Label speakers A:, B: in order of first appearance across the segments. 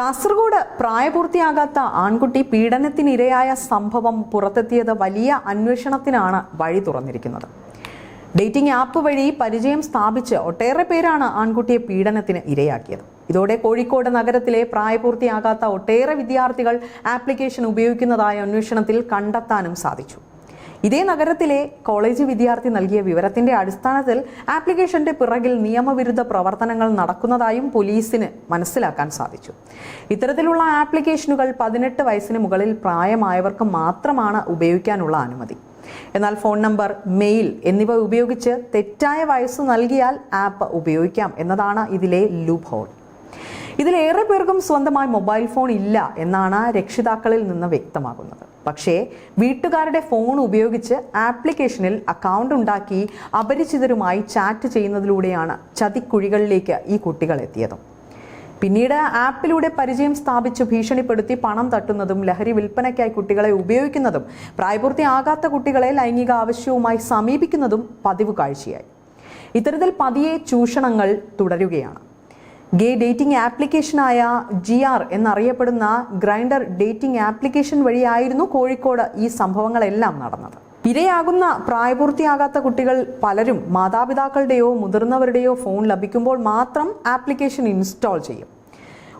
A: കാസർഗോഡ് പ്രായപൂർത്തിയാകാത്ത ആൺകുട്ടി പീഡനത്തിനിരയായ സംഭവം പുറത്തെത്തിയത് വലിയ അന്വേഷണത്തിനാണ് വഴി തുറന്നിരിക്കുന്നത്. ഡേറ്റിംഗ് ആപ്പ് വഴി പരിചയം സ്ഥാപിച്ച് ഒട്ടേറെ പേരാണ് ആൺകുട്ടിയെ പീഡനത്തിന് ഇരയാക്കിയത്. ഇതോടെ കോഴിക്കോട് നഗരത്തിലെ പ്രായപൂർത്തിയാകാത്ത ഒട്ടേറെ വിദ്യാർത്ഥികൾ ആപ്ലിക്കേഷൻ ഉപയോഗിക്കുന്നതായ അന്വേഷണത്തിൽ കണ്ടെത്താനും സാധിച്ചു. ഇതേ നഗരത്തിലെ കോളേജ് വിദ്യാർത്ഥി നൽകിയ വിവരത്തിന്റെ അടിസ്ഥാനത്തിൽ ആപ്ലിക്കേഷന്റെ പിറകിൽ നിയമവിരുദ്ധ പ്രവർത്തനങ്ങൾ നടക്കുന്നതായും പോലീസിന് മനസ്സിലാക്കാൻ സാധിച്ചു. ഇത്തരത്തിലുള്ള ആപ്ലിക്കേഷനുകൾ പതിനെട്ട് വയസ്സിന് മുകളിൽ പ്രായമായവർക്ക് മാത്രമാണ് ഉപയോഗിക്കാനുള്ള അനുമതി. എന്നാൽ ഫോൺ നമ്പർ മെയിൽ എന്നിവ ഉപയോഗിച്ച് തെറ്റായ വയസ്സ് നൽകിയാൽ ആപ്പ് ഉപയോഗിക്കാം എന്നതാണ് ഇതിലെ ലൂപ്പ് ഹോൾ ഇതിലേറെ പേർക്കും സ്വന്തമായി മൊബൈൽ ഫോൺ ഇല്ല എന്നാണ് രക്ഷിതാക്കളിൽ നിന്ന് വ്യക്തമാകുന്നത്. പക്ഷേ വീട്ടുകാരുടെ ഫോൺ ഉപയോഗിച്ച് ആപ്ലിക്കേഷനിൽ അക്കൗണ്ട് ഉണ്ടാക്കി അപരിചിതരുമായി ചാറ്റ് ചെയ്യുന്നതിലൂടെയാണ് ചതിക്കുഴികളിലേക്ക് ഈ കുട്ടികൾ എത്തിയത്. പിന്നീട് ആപ്പിലൂടെ പരിചയം സ്ഥാപിച്ച് ഭീഷണിപ്പെടുത്തി പണം തട്ടുന്നതും ലഹരി വിൽപ്പനയ്ക്കായി കുട്ടികളെ ഉപയോഗിക്കുന്നതും പ്രായപൂർത്തിയാകാത്ത കുട്ടികളെ ലൈംഗിക ആവശ്യവുമായി സമീപിക്കുന്നതും പതിവ് കാഴ്ചയായി ഇത്തരത്തിൽ പതിയെ ചൂഷണങ്ങൾ തുടരുകയാണ്. ഗേ ഡേറ്റിംഗ് ആപ്ലിക്കേഷനായ ജി ആർ എന്നറിയപ്പെടുന്ന ഗ്രൈൻഡർ ഡേറ്റിംഗ് ആപ്ലിക്കേഷൻ വഴിയായിരുന്നു കോഴിക്കോട് ഈ സംഭവങ്ങളെല്ലാം നടന്നത്. ഇരയാകുന്ന പ്രായപൂർത്തിയാകാത്ത കുട്ടികൾ പലരും മാതാപിതാക്കളുടെയോ മുതിർന്നവരുടെയോ ഫോൺ ലഭിക്കുമ്പോൾ മാത്രം ആപ്ലിക്കേഷൻ ഇൻസ്റ്റാൾ ചെയ്യും.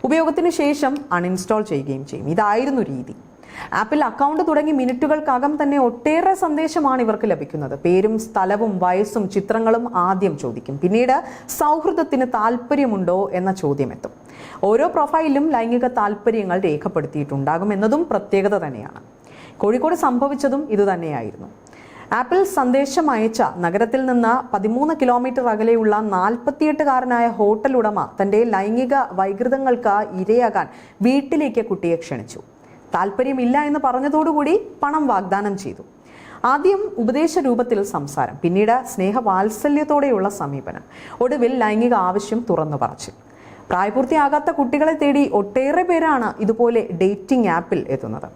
A: ഉപയോഗത്തിന് ശേഷം അൺഇൻസ്റ്റാൾ ചെയ്യുകയും ചെയ്യും. ഇതായിരുന്നു രീതി. ആപ്പിൽ അക്കൗണ്ട് തുടങ്ങി മിനിറ്റുകൾക്കകം തന്നെ ഒട്ടേറെ സന്ദേശമാണ് ഇവർക്ക് ലഭിക്കുന്നത്. പേരും സ്ഥലവും വയസ്സും ചിത്രങ്ങളും ആദ്യം ചോദിക്കും. പിന്നീട് സൗഹൃദത്തിന് താല്പര്യമുണ്ടോ എന്ന ചോദ്യം എത്തും ഓരോ പ്രൊഫൈലിലും ലൈംഗിക താല്പര്യങ്ങൾ രേഖപ്പെടുത്തിയിട്ടുണ്ടാകും എന്നതും പ്രത്യേകത തന്നെയാണ്. കോഴിക്കോട് സംഭവിച്ചതും ഇതുതന്നെയായിരുന്നു ആപ്പിൾ സന്ദേശം അയച്ച നഗരത്തിൽ നിന്ന് പതിമൂന്ന് കിലോമീറ്റർ അകലെയുള്ള നാൽപ്പത്തിയെട്ടുകാരനായ ഹോട്ടൽ ഉടമ തന്റെ ലൈംഗിക വൈകൃതങ്ങൾക്ക് ഇരയാകാൻ വീട്ടിലേക്ക് കുട്ടിയെ ക്ഷണിച്ചു. താല്പര്യമില്ല എന്ന് പറഞ്ഞതോടുകൂടി പണം വാഗ്ദാനം ചെയ്തു. ആദ്യം ഉപദേശ രൂപത്തിൽ സംസാരം പിന്നീട് സ്നേഹവാത്സല്യത്തോടെയുള്ള സമീപനം ഒടുവിൽ ലൈംഗിക ആവശ്യം തുറന്നു പറച്ചിൽ. പ്രായപൂർത്തിയാകാത്ത കുട്ടികളെ തേടി ഒട്ടേറെ പേരാണ് ഇതുപോലെ ഡേറ്റിംഗ് ആപ്പിൽ എത്തുന്നത്.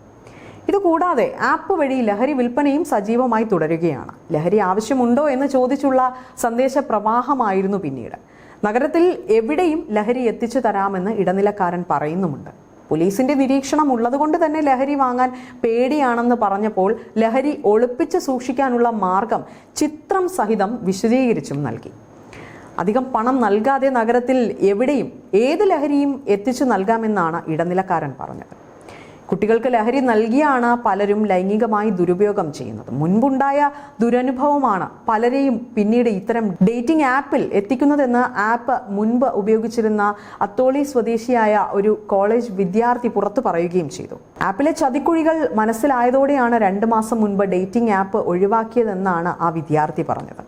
A: ഇതുകൂടാതെ ആപ്പ് വഴി ലഹരി വിൽപ്പനയും സജീവമായി തുടരുകയാണ്. ലഹരി ആവശ്യമുണ്ടോ എന്ന് ചോദിച്ചുള്ള സന്ദേശ പ്രവാഹമായിരുന്നു പിന്നീട്. നഗരത്തിൽ എവിടെയും ലഹരി എത്തിച്ചു തരാമെന്ന് ഇടനിലക്കാരൻ പറയുന്നുമുണ്ട്. പോലീസിന്റെ നിരീക്ഷണം ഉള്ളതുകൊണ്ട് തന്നെ ലഹരി വാങ്ങാൻ പേടിയാണെന്ന് പറഞ്ഞപ്പോൾ ലഹരി ഒളിപ്പിച്ച് സൂക്ഷിക്കാനുള്ള മാർഗം ചിത്രം സഹിതം വിശദീകരിച്ചും നൽകി. അധികം പണം നൽകാതെ നഗരത്തിൽ എവിടെയും ഏത് ലഹരിയും എത്തിച്ചു നൽകാമെന്നാണ് ഇടനിലക്കാരൻ പറഞ്ഞത്. കുട്ടികൾക്ക് ലഹരി നൽകിയാണ് പലരും ലൈംഗികമായി ദുരുപയോഗം ചെയ്യുന്നത്. മുൻപുണ്ടായ ദുരനുഭവമാണ് പലരെയും പിന്നീട് ഇത്തരം ഡേറ്റിംഗ് ആപ്പിൽ എത്തിക്കുന്നതെന്ന് ആപ്പ് മുൻപ് ഉപയോഗിച്ചിരുന്ന അത്തോളി സ്വദേശിയായ ഒരു കോളേജ് വിദ്യാർത്ഥി പുറത്തു പറയുകയും ചെയ്തു. ആപ്പിലെ ചതിക്കുഴികൾ മനസ്സിലായതോടെയാണ് രണ്ട് മാസം മുൻപ് ഡേറ്റിംഗ് ആപ്പ് ഒഴിവാക്കിയതെന്നാണ് ആ വിദ്യാർത്ഥി പറഞ്ഞത്.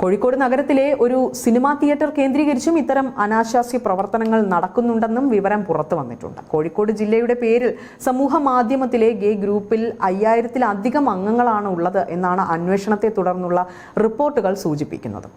A: കോഴിക്കോട് നഗരത്തിലെ ഒരു സിനിമാ തിയേറ്റർ കേന്ദ്രീകരിച്ചും ഇത്തരം അനാശാസ്യ പ്രവർത്തനങ്ങൾ നടക്കുന്നുണ്ടെന്നും വിവരം പുറത്തു വന്നിട്ടുണ്ട്. കോഴിക്കോട് ജില്ലയുടെ പേരിൽ സമൂഹ മാധ്യമത്തിലെ ഗേ ഗ്രൂപ്പിൽ അയ്യായിരത്തിലധികം അംഗങ്ങളാണ് ഉള്ളത് എന്നാണ് അന്വേഷണത്തെ തുടർന്നുള്ള റിപ്പോർട്ടുകൾ സൂചിപ്പിക്കുന്നത്.